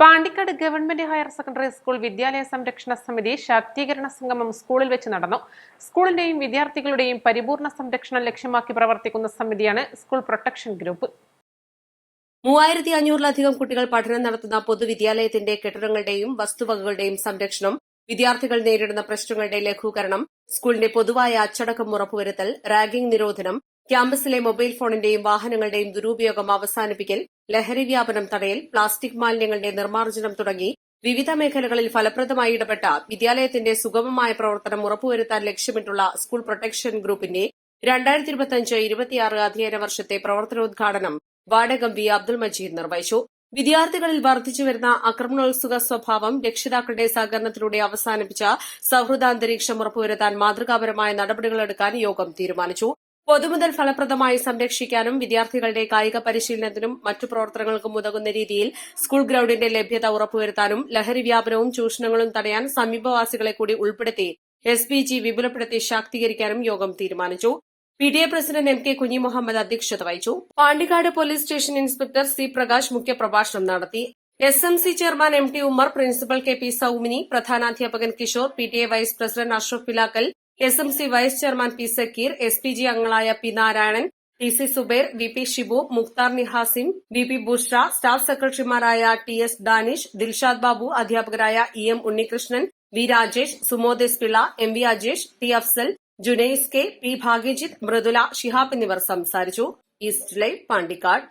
Pandikkad government higher secondary school വിദ്യാലയ സംരക്ഷണ സമിതി ശാക്തീകരണ സംഗമം സ്കൂളിൽ വെച്ച് നടന്നു. സ്കൂളിന്റെയും വിദ്യാർത്ഥികളുടെയും പരിപൂർണ സംരക്ഷണം ലക്ഷ്യമാക്കി പ്രവർത്തിക്കുന്ന സമിതിയാണ് സ്കൂൾ പ്രൊട്ടക്ഷൻ ഗ്രൂപ്പ്. മൂവായിരത്തി അഞ്ഞൂറിലധികം കുട്ടികൾ പഠനം നടത്തുന്ന പൊതുവിദ്യാലയത്തിന്റെ കെട്ടിടങ്ങളുടെയും വസ്തുവകകളുടെയും സംരക്ഷണം വിദ്യാർത്ഥികൾ നേരിടുന്ന പ്രശ്നങ്ങളുടെ ലഘൂകരണം സ്കൂളിന്റെ പൊതുവായ അച്ചടക്കം ഉറപ്പുവരുത്തൽ റാഗിംഗ് നിരോധനം ക്യാമ്പസിലെ മൊബൈൽ ഫോണിന്റെയും വാഹനങ്ങളുടെയും ദുരുപയോഗം അവസാനിപ്പിക്കൽ ലഹരി വ്യാപനം തടയൽ പ്ലാസ്റ്റിക് മാലിന്യങ്ങളുടെ നിർമ്മാർജനം തുടങ്ങി വിവിധ മേഖലകളിൽ ഫലപ്രദമായി ഇടപെട്ട വിദ്യാലയത്തിന്റെ സുഗമമായ പ്രവർത്തനം ഉറപ്പുവരുത്താൻ ലക്ഷ്യമിട്ടുള്ള സ്കൂൾ പ്രൊട്ടക്ഷൻ ഗ്രൂപ്പിന്റെ രണ്ടായിരത്തി ഇരുപത്തിയഞ്ച് ഇരുപത്തിയാറ് അധ്യയന വർഷത്തെ പ്രവർത്തനോദ്ഘാടനം വാടകം വി അബ്ദുൾ മജീദ് നിർവഹിച്ചു. വിദ്യാർത്ഥികളിൽ വർദ്ധിച്ചുവരുന്ന ആക്രമണോത്സുക സ്വഭാവം രക്ഷിതാക്കളുടെ സഹകരണത്തിലൂടെ അവസാനിപ്പിച്ച സൌഹൃദാന്തരീക്ഷം ഉറപ്പുവരുത്താൻ മാതൃകാപരമായ നടപടികളെടുക്കാൻ യോഗം തീരുമാനിച്ചു. പൊതുമുതൽ ഫലപ്രദമായി സംരക്ഷിക്കാനും വിദ്യാർത്ഥികളുടെ കായിക പരിശീലനത്തിനും മറ്റു പ്രവർത്തനങ്ങൾക്കും ഉതകുന്ന രീതിയിൽ സ്കൂൾ ഗ്രൌണ്ടിന്റെ ലഭ്യത ഉറപ്പുവരുത്താനും ലഹരി വ്യാപനവും ചൂഷണങ്ങളും തടയാൻ സമീപവാസികളെ കൂടി ഉൾപ്പെടുത്തി എസ് പി ജി വിപുലപ്പെടുത്തി ശാക്തീകരിക്കാനും യോഗം തീരുമാനിച്ചു. P D A president M K Kunhimuhammad അധ്യക്ഷത വഹിച്ചു. Pandikkad police station inspector C Prakash മുഖ്യപ്രഭാഷണം നടത്തി. S M C chairman M T Ummer principal K P Saumini പ്രധാനാധ്യാപകൻ Kishore P T A vice president Ashraf Pilakkal S M C vice chairman P Sakkeer S P G അംഗങ്ങളായ P Narayanan T C Zubair V P Shibu Mukthar Nihasim V P Bushra staff സെക്രട്ടറിമാരായ T S Danish Dilshad Babu അധ്യാപകരായ E M Unnikrishnan V Rajesh Sumod Pillai M V Ajesh T Afsal Junais K P Bhagyajith Mridula Shihab എന്നിവർ സംസാരിച്ചു. East live Pandikkad.